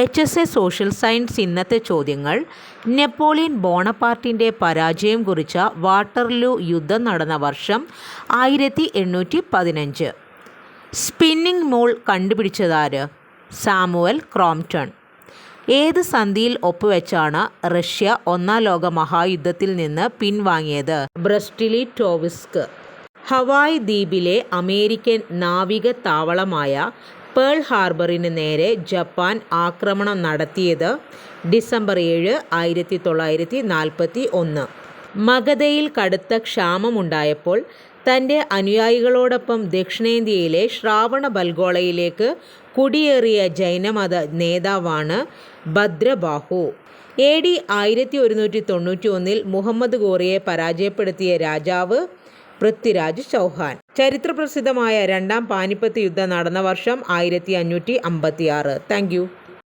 H S A social science ഇന്നത്തെ ചോദ്യങ്ങൾ Napoleon ബോണപ്പാർട്ടിന്റെ പരാജയം കുറിച്ച വാട്ടർലൂ യുദ്ധം നടന്ന വർഷം ആയിരത്തി എണ്ണൂറ്റി പതിനഞ്ച് സ്പിന്നിംഗ് മോൾ കണ്ടുപിടിച്ചതാര്? സാമുവൽ ക്രോംപ്ടൺ ഏത് സന്ധിയിൽ ഒപ്പുവെച്ചാണ് റഷ്യ ഒന്നാം ലോക മഹായുദ്ധത്തിൽ നിന്ന് പിൻവാങ്ങിയത്? ബ്രസ്റ്റിലി ടോവിസ്ക്. ഹവായ് ദ്വീപിലെ അമേരിക്കൻ നാവിക താവളമായ പേൾ ഹാർബറിന് നേരെ ജപ്പാൻ ആക്രമണം നടത്തിയത് ഡിസംബർ ഏഴ് ആയിരത്തി തൊള്ളായിരത്തി നാൽപ്പത്തി ഒന്ന് മഗധയിൽ കടുത്ത ക്ഷാമമുണ്ടായപ്പോൾ തന്റെ അനുയായികളോടൊപ്പം ദക്ഷിണേന്ത്യയിലെ ശ്രാവണ ബൽഗോളയിലേക്ക് കുടിയേറിയ ജൈനമത നേതാവാണ് ഭദ്രബാഹു. എ ഡി ആയിരത്തി ഒരുന്നൂറ്റി തൊണ്ണൂറ്റി ഒന്നിൽ മുഹമ്മദ് ഗോറിയെ പരാജയപ്പെടുത്തിയ രാജാവ് പൃഥ്വിരാജ് ചൗഹാൻ. ചരിത്രപ്രസിദ്ധമായ രണ്ടാം പാനിപ്പത്ത് യുദ്ധം നടന്ന വർഷം ആയിരത്തി അഞ്ഞൂറ്റി അമ്പത്തി ആറ് താങ്ക്